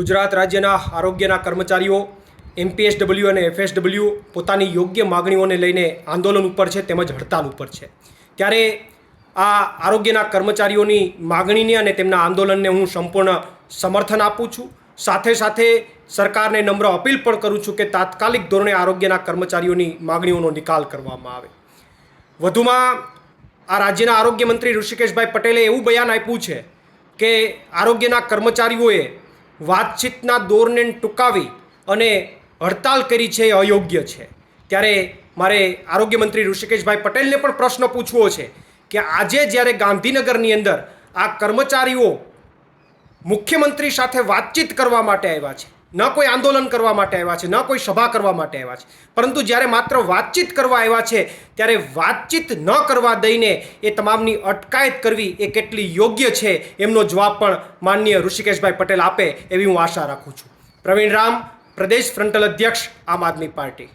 ગુજરાત રાજ્યના આરોગ્યના કર્મચારીઓ એમપીએસડબલ્યુ અને એફએસડબલ્યુ પોતાની યોગ્ય માગણીઓને લઈને આંદોલન ઉપર છે તેમજ હડતાલ ઉપર છે. ત્યારે આ આરોગ્યના કર્મચારીઓની માગણીને અને તેમના આંદોલનને હું સંપૂર્ણ સમર્થન આપું છું. સાથે સાથે સરકારને નમ્ર અપીલ પણ કરું છું કે તાત્કાલિક ધોરણે આરોગ્યના કર્મચારીઓની માગણીઓનો નિકાલ કરવામાં આવે. વધુમાં આ રાજ્યના આરોગ્ય મંત્રી ઋષિકેશભાઈ પટેલે એવું બયાન આપ્યું છે કે આરોગ્યના કર્મચારીઓએ વાતચીતના દોરને ટૂંકાવી અને હડતાલ કરી છે એ અયોગ્ય છે. ત્યારે મારે આરોગ્ય મંત્રી ઋષિકેશભાઈ પટેલને પણ પ્રશ્ન પૂછવો છે કે આજે જ્યારે ગાંધીનગરની અંદર આ કર્મચારીઓ મુખ્યમંત્રી સાથે વાતચીત કરવા માટે આવ્યા છે ન કોઈ આંદોલન કરવા માટે આવ્યા છે, ન કોઈ સભા કરવા માટે આવ્યા છે. પરંતુ જ્યારે માત્ર વાતચીત કરવા આવ્યા છે, ત્યારે વાતચીત ન કરવા દઈને એ તમામની અટકાયત કરવી એ કેટલી યોગ્ય છે, એમનો જવાબ પણ માનનીય ઋષિકેશભાઈ પટેલ આપે એવી હું આશા રાખું છું. પ્રવીણ રામ, પ્રદેશ ફ્રન્ટલ અધ્યક્ષ, આમ આદમી પાર્ટી.